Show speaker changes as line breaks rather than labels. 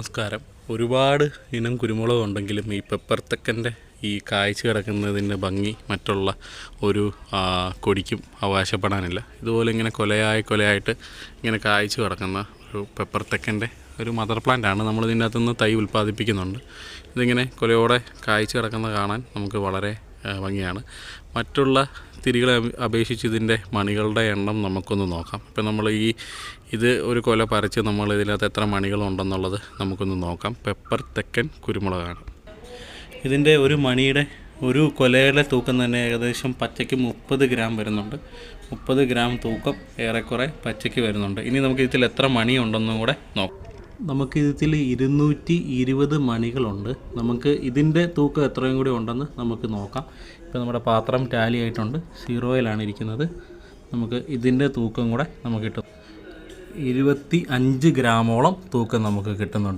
നമസ്കാരം. ഒരുപാട് ഇനം കുരുമുളക് ഉണ്ടെങ്കിലും ഈ പെപ്പർ തെക്കന്റെ ഈ കായ്ച്ചു കിടക്കുന്നതിന്റെ ഭംഗി മറ്റുള്ള ഒരു കൊടിക്കും അവകാശപ്പെടാനില്ല. ഇതുപോലെ ഇങ്ങനെ കൊലയായി കൊലയായിട്ട് ഇങ്ങനെ കായ്ച്ചു കിടക്കുന്ന ഒരു പെപ്പർ തെക്കന്റെ ഒരു മദർ പ്ലാന്റ് ആണ് നമ്മൾ ഇതിന്റെ അകത്തുനിന്ന് തൈ ഉൽപ്പാദിപ്പിക്കുന്നുണ്ട്. ഇതിങ്ങനെ കൊലയോടെ കായ്ച്ചു കിടക്കുന്ന കാണാൻ നമുക്ക് വളരെ ഭംഗിയാണ്. മറ്റുള്ള തിരികളെ അപേ- അപേക്ഷിച്ച് ഇതിന്റെ മണികളുടെ എണ്ണം നമുക്കൊന്ന് നോക്കാം. ഇപ്പം നമ്മൾ ഈ ഇത് ഒരു കൊല പറിച്ച് നമ്മൾ ഇതിനകത്ത് എത്ര മണികളുണ്ടെന്നുള്ളത് നമുക്കൊന്ന് നോക്കാം. പെപ്പർ തെക്കൻ കുരുമുളകാണ്. ഇതിന്റെ ഒരു മണിയുടെ ഒരു കൊലയുടെ തൂക്കം തന്നെ ഏകദേശം പച്ചയ്ക്ക് മുപ്പത് ഗ്രാം വരുന്നുണ്ട്. മുപ്പത് ഗ്രാം തൂക്കം ഏറെക്കുറെ പച്ചയ്ക്ക് വരുന്നുണ്ട്. ഇനി നമുക്ക് ഇതിൽ എത്ര മണിയുണ്ടെന്നും കൂടെ നോക്കാം. നമുക്ക് ഇതിൽ ഇരുന്നൂറ്റി ഇരുപത് മണികളുണ്ട്. നമുക്ക് ഇതിന്റെ തൂക്കം എത്രയും കൂടി ഉണ്ടെന്ന് നമുക്ക് നോക്കാം. ഇപ്പോൾ നമ്മുടെ പാത്രം ടാലി ആയിട്ടുണ്ട്. സീറോയിലാണ് ഇരിക്കുന്നത്. നമുക്ക് ഇതിന്റെ തൂക്കം കൂടെ നമുക്ക് കിട്ടും. ഇരുപത്തി അഞ്ച് ഗ്രാമോളം തൂക്കം നമുക്ക് കിട്ടുന്നുണ്ട്.